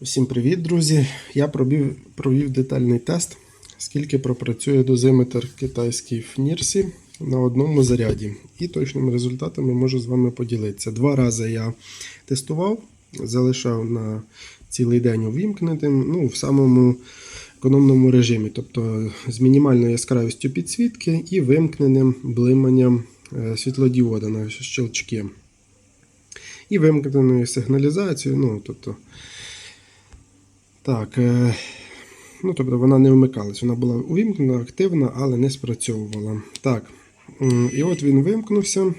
Усім привіт, друзі! Я провів, провів детальний тест, скільки пропрацює дозиметр китайський в Нірсі на одному заряді. І точними результатами можу з вами поділитися. Два рази я тестував, залишав на цілий день увімкнутим, ну, в самому економному режимі, тобто з мінімальною яскравістю підсвітки і вимкненим блиманням е, світлодіода на щелчки. І вимкненою сигналізацією, ну, тобто. Так, е, ну тобто вона не вмикалась, вона була увімкнена, активна, але не спрацьовувала. Так, і от він вимкнувся.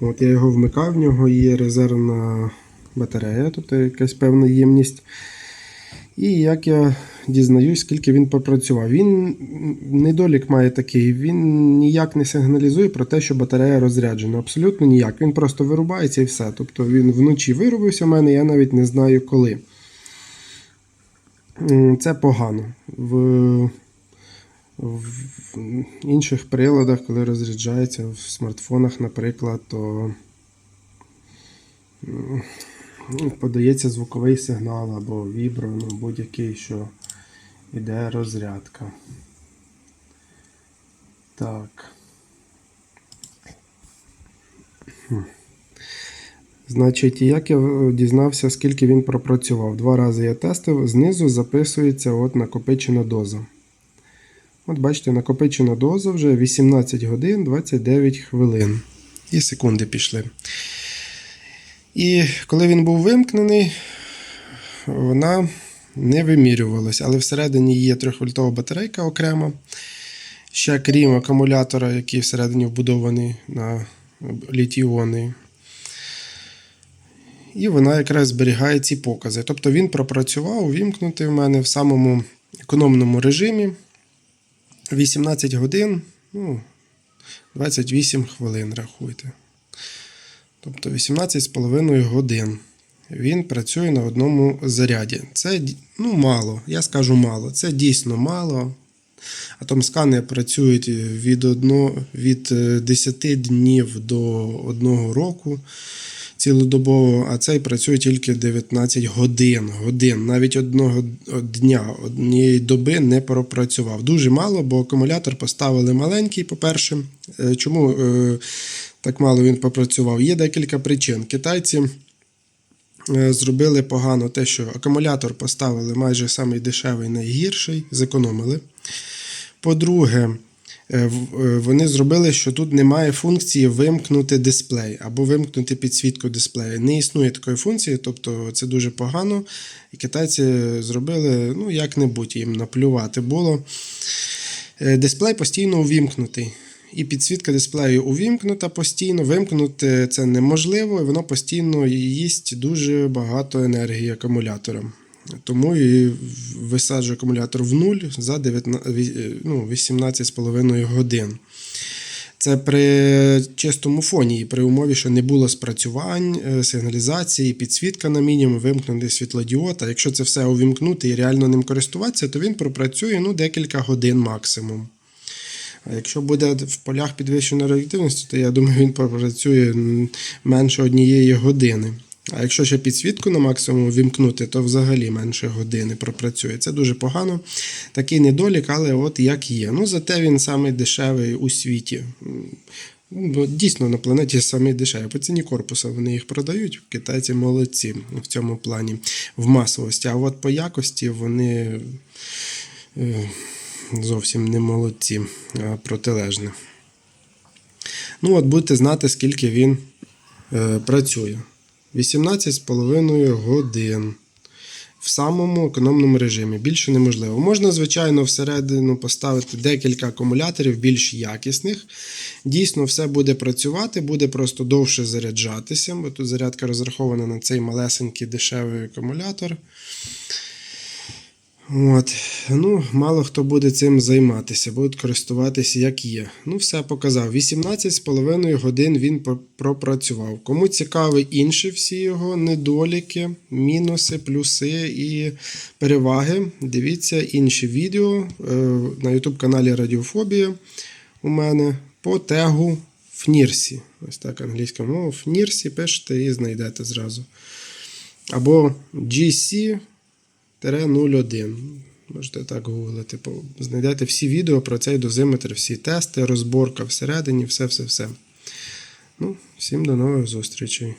От я його вмикав, в нього є резервна батарея, тобто якась певна ємність. І як я дізнаюсь, скільки він попрацював. Він недолік має такий, він ніяк не сигналізує про те, що батарея розряджена. Абсолютно ніяк. Він просто вирубається і все. Тобто він вночі вирубився в мене, я навіть не знаю коли. Це погано. В, в інших приладах, коли розряджається, в смартфонах, наприклад, то подається звуковий сигнал або вібро, ну, будь-який, що йде розрядка. Так. Значить, як я дізнався, скільки він пропрацював. Два рази я тестив, знизу записується от накопичена доза. От бачите, накопичена доза вже 18 годин 29 хвилин. І секунди пішли. І коли він був вимкнений, вона не вимірювалася, але всередині є 3-вольтова батарейка окрема. Ще крім акумулятора, який всередині вбудований на літій-іонний. І вона якраз зберігає ці покази. Тобто він пропрацював, увімкнутий в мене в самому економному режимі 18 годин, ну, 28 хвилин, рахуйте. Тобто 18,5 годин. Він працює на одному заряді. Це ну, мало, я скажу мало. Це дійсно мало. Атомскани працюють від, одно, від е, 10 днів до 1 року цілодобово, а цей працює тільки 19 годин. годин. Навіть одного дня, однієї доби не пропрацював. Дуже мало, бо акумулятор поставили маленький, по-перше. Е, Чому е, так мало він попрацював? Є декілька причин. Китайці. Е, Зробили погано те, що акумулятор поставили майже самий дешевий, найгірший, зекономили. По-друге, е, е, вони зробили, що тут немає функції вимкнути дисплей або вимкнути підсвітку дисплею. Не існує такої функції, тобто це дуже погано. І китайці зробили, ну, як-небудь їм наплювати було. Дисплей постійно увімкнутий. І підсвітка дисплею увімкнута постійно. Вимкнути це неможливо, і воно постійно їсть дуже багато енергії акумулятора. Тому і висаджую акумулятор в нуль за 19, ну, 18,5 годин. Це при чистому фоні, і при умові, що не було спрацювань, е, сигналізації, підсвітка на мінімум, вимкнути світлодіод. А якщо це все увімкнути і реально ним користуватися, то він пропрацює ну, декілька годин максимум. А якщо буде в полях підвищеної реактивності, то я думаю, він попрацює менше однієї години. А якщо ще підсвітку на максимум вімкнути, то взагалі менше години пропрацює. Це дуже погано. Такий недолік, але от як є. Ну, зате він самий дешевий у світі. Дійсно, на планеті самий дешевий. По ціні корпуса вони їх продають. Китайці молодці в цьому плані в масовості. А от по якості вони е, зовсім не молодці, а протилежне. Ну, от будете знати, скільки він е, працює. 18,5 годин. В самому економному режимі. Більше неможливо. Можна, звичайно, всередину поставити декілька акумуляторів більш якісних. Дійсно, все буде працювати, буде просто довше заряджатися, бо тут зарядка розрахована на цей малесенький дешевий акумулятор. От. Ну, мало хто буде цим займатися, будуть користуватися як є. Ну, все показав. 18,5 годин він пропрацював. Кому цікаві інші всі його недоліки, мінуси, плюси і переваги, дивіться інші відео е, на YouTube каналі Радіофобія у мене по тегу в Нірсі. Ось так англійська мова. В Нірсі пишете і знайдете зразу. Або GC-01. Можете так гуглити. Знайдете всі відео про цей дозиметр, всі тести, розборка всередині, все-все-все. Ну, всім до нових зустрічей.